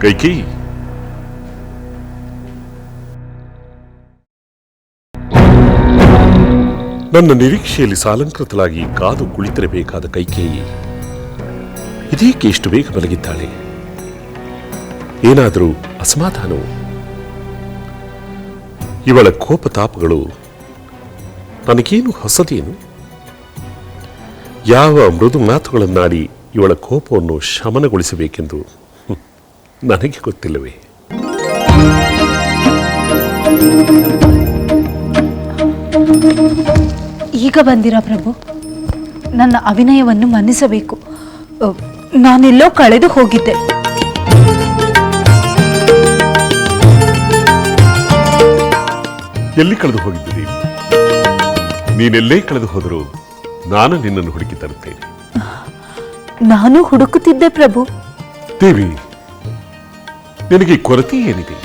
ಕೈಕಿ. ನನ್ನ ನಿರೀಕ್ಷೆಯಲ್ಲಿ ಸಾಲಂಕೃತಲಾಗಿ ಕಾದು ಕುಳಿತಿರಬೇಕಾದ ಕೈಕೇಯಿ ಇದೇಕೆ ಇಷ್ಟು ಬೇಗ ಮಲಗಿದ್ದಾಳೆ. ಏನಾದರೂ ಅಸಮಾಧಾನವು? ಇವಳ ಕೋಪತಾಪಗಳು ನನಗೇನು ಹೊಸದೇನು? ಯಾವ ಮೃದು ಮಾತುಗಳನ್ನಾಡಿ ಇವಳ ಕೋಪವನ್ನು ಶಮನಗೊಳಿಸಬೇಕೆಂದು ನನಗೆ ಗೊತ್ತಿಲ್ಲವೇ? ಈಗ ಬಂದಿರ ಪ್ರಭು? ನನ್ನ ಅಭಿನಯವನ್ನು ಮನ್ನಿಸಬೇಕು. ನಾನೆಲ್ಲೋ ಕಳೆದು ಹೋಗಿದ್ದೆ. ಎಲ್ಲಿ ಕಳೆದು ಹೋಗಿದ್ದೀರಿ? ನೀನೆಲ್ಲೇ ಕಳೆದು ಹೋದರೂ ನಾನು ನಿನ್ನನ್ನು ಹುಡುಕಿ ತರುತ್ತೇನೆ. ನಾನು ಹುಡುಕುತ್ತಿದ್ದೆ ಪ್ರಭು. ದೇವಿ ನಿನಗೆ ಕೊರತೆ ಏನಿದೆ